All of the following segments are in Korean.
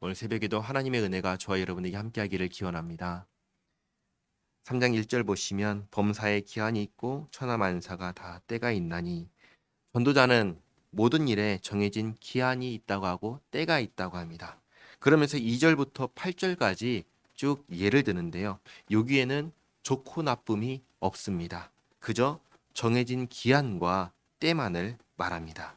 오늘 새벽에도 하나님의 은혜가 저와 여러분에게 함께하기를 기원합니다. 3장 1절 보시면 범사에 기한이 있고 천하만사가 다 때가 있나니 전도자는 모든 일에 정해진 기한이 있다고 하고 때가 있다고 합니다. 그러면서 2절부터 8절까지 쭉 예를 드는데요. 여기에는 좋고 나쁨이 없습니다. 그저 정해진 기한과 때만을 말합니다.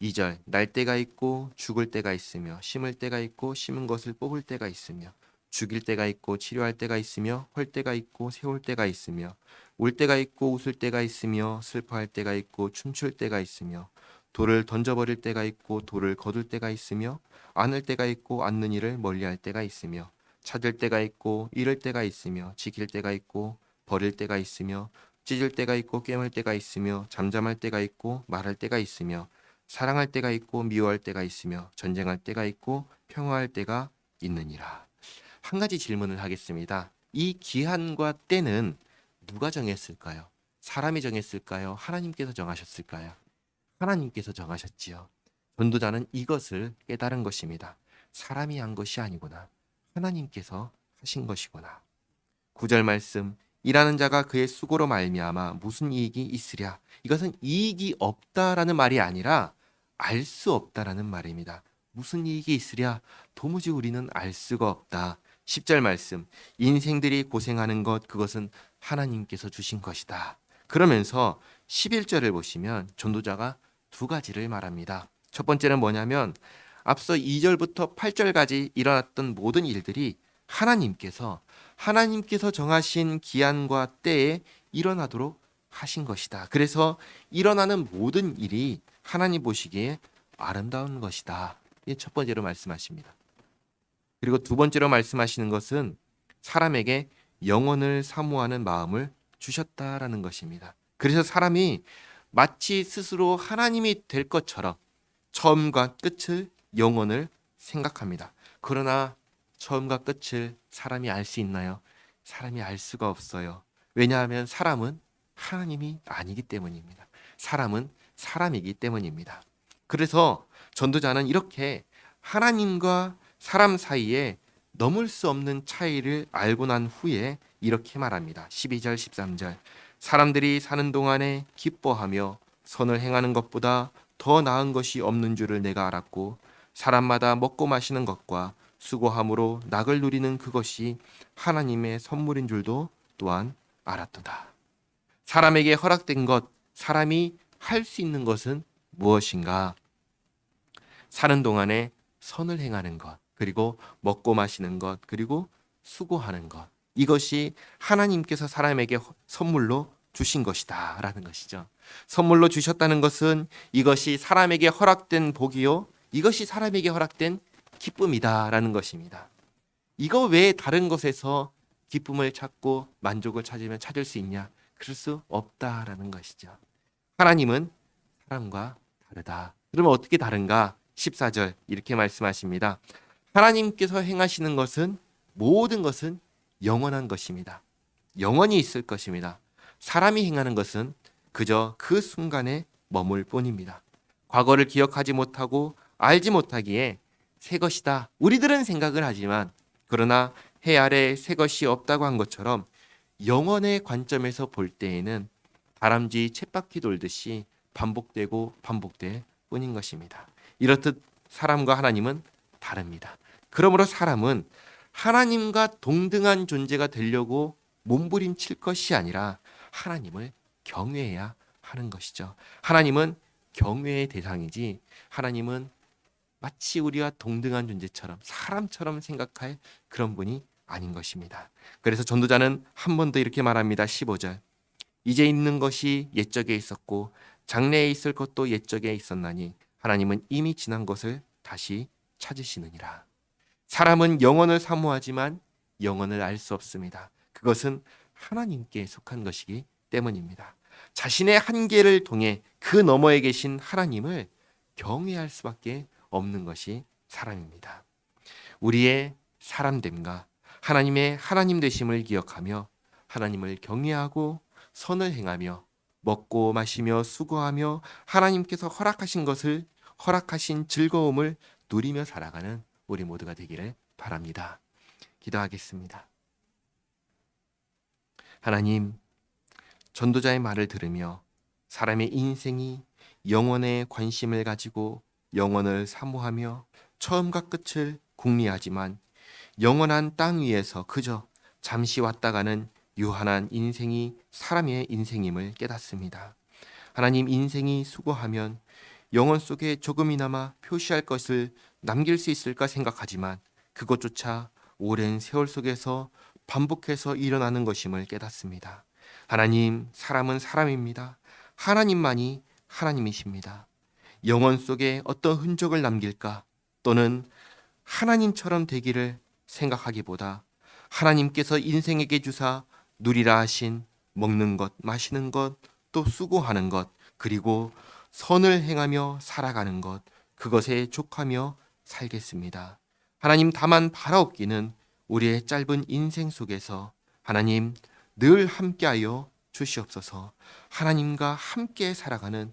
2절 날 때가 있고 죽을 때가 있으며 심을 때가 있고 심은 것을 뽑을 때가 있으며 죽일 때가 있고 치료할 때가 있으며 헐 때가 있고 세울 때가 있으며 울 때가 있고 웃을 때가 있으며 슬퍼할 때가 있고 춤출 때가 있으며 돌을 던져버릴 때가 있고 돌을 거둘 때가 있으며 안을 때가 있고 안는 일을 멀리할 때가 있으며 찾을 때가 있고 잃을 때가 있으며 지킬 때가 있고 버릴 때가 있으며 찢을 때가 있고 깨물 때가 있으며 잠잠할 때가 있고 말할 때가 있으며 사랑할 때가 있고 미워할 때가 있으며 전쟁할 때가 있고 평화할 때가 있느니라. 한 가지 질문을 하겠습니다. 이 기한과 때는 누가 정했을까요? 사람이 정했을까요? 하나님께서 정하셨을까요? 하나님께서 정하셨지요. 전도자는 이것을 깨달은 것입니다. 사람이 한 것이 아니구나. 하나님께서 하신 것이구나. 구절 말씀 일하는 자가 그의 수고로 말미암아 무슨 이익이 있으랴. 이것은 이익이 없다라는 말이 아니라 알 수 없다라는 말입니다. 무슨 이익이 있으랴? 도무지 우리는 알 수가 없다. 10절 말씀. 인생들이 고생하는 것 그것은 하나님께서 주신 것이다. 그러면서 11절을 보시면 전도자가 두 가지를 말합니다. 첫 번째는 뭐냐면 앞서 2절부터 8절까지 일어났던 모든 일들이 하나님께서 하나님께서 정하신 기한과 때에 일어나도록 하신 것이다. 그래서 일어나는 모든 일이 하나님 보시기에 아름다운 것이다. 첫 번째로 말씀하십니다. 그리고 두 번째로 말씀하시는 것은 사람에게 영혼을 사모하는 마음을 주셨다라는 것입니다. 그래서 사람이 마치 스스로 하나님이 될 것처럼 처음과 끝을 영혼을 생각합니다. 그러나 처음과 끝을 사람이 알 수 있나요? 사람이 알 수가 없어요. 왜냐하면 사람은 하나님이 아니기 때문입니다. 사람은 사람이기 때문입니다. 그래서 전도자는 이렇게 하나님과 사람 사이에 넘을 수 없는 차이를 알고 난 후에 이렇게 말합니다. 12절, 13절. 사람들이 사는 동안에 기뻐하며 선을 행하는 것보다 더 나은 것이 없는 줄을 내가 알았고 사람마다 먹고 마시는 것과 수고함으로 낙을 누리는 그것이 하나님의 선물인 줄도 또한 알았도다. 사람에게 허락된 것, 사람이 할 수 있는 것은 무엇인가? 사는 동안에 선을 행하는 것, 그리고 먹고 마시는 것, 그리고 수고하는 것. 이것이 하나님께서 사람에게 허- 선물로 주신 것이다. 라는 것이죠. 선물로 주셨다는 것은 이것이 사람에게 허락된 복이요. 이것이 사람에게 허락된 기쁨이다. 라는 것입니다. 이거 외에 다른 것에서 기쁨을 찾고 만족을 찾으면 찾을 수 있냐? 그럴 수 없다라는 것이죠. 하나님은 사람과 다르다. 그러면 어떻게 다른가? 14절 이렇게 말씀하십니다. 하나님께서 행하시는 것은 모든 것은 영원한 것입니다. 영원히 있을 것입니다. 사람이 행하는 것은 그저 그 순간에 머물 뿐입니다. 과거를 기억하지 못하고 알지 못하기에 새 것이다. 우리들은 생각을 하지만 그러나 해 아래 새 것이 없다고 한 것처럼 영원의 관점에서 볼 때에는 다람쥐 쳇바퀴 돌듯이 반복되고 반복될 뿐인 것입니다. 이렇듯 사람과 하나님은 다릅니다. 그러므로 사람은 하나님과 동등한 존재가 되려고 몸부림칠 것이 아니라 하나님을 경외해야 하는 것이죠. 하나님은 경외의 대상이지 하나님은 마치 우리와 동등한 존재처럼 사람처럼 생각할 그런 분이 아닌 것입니다. 그래서 전도자는 한 번 더 이렇게 말합니다. 15절. 이제 있는 것이 옛적에 있었고 장래에 있을 것도 옛적에 있었나니 하나님은 이미 지난 것을 다시 찾으시느니라. 사람은 영혼을 사모하지만 영혼을 알 수 없습니다. 그것은 하나님께 속한 것이기 때문입니다. 자신의 한계를 통해 그 너머에 계신 하나님을 경외할 수밖에 없는 것이 사람입니다. 우리의 사람됨과 하나님의 하나님 되심을 기억하며 하나님을 경외하고 선을 행하며 먹고 마시며 수고하며 하나님께서 허락하신 것을 허락하신 즐거움을 누리며 살아가는 우리 모두가 되기를 바랍니다. 기도하겠습니다. 하나님, 전도자의 말을 들으며 사람의 인생이 영원에 관심을 가지고 영원을 사모하며 처음과 끝을 궁리하지만 영원한 땅 위에서 그저 잠시 왔다 가는 유한한 인생이 사람의 인생임을 깨닫습니다. 하나님 인생이 수고하면 영원 속에 조금이나마 표시할 것을 남길 수 있을까 생각하지만 그것조차 오랜 세월 속에서 반복해서 일어나는 것임을 깨닫습니다. 하나님, 사람은 사람입니다. 하나님만이 하나님이십니다. 영원 속에 어떤 흔적을 남길까 또는 하나님처럼 되기를 생각하기보다 하나님께서 인생에게 주사 누리라 하신 먹는 것, 마시는 것, 또 수고하는 것, 그리고 선을 행하며 살아가는 것, 그것에 족하며 살겠습니다. 하나님 다만 바라옵기는 우리의 짧은 인생 속에서 하나님 늘 함께하여 주시옵소서. 하나님과 함께 살아가는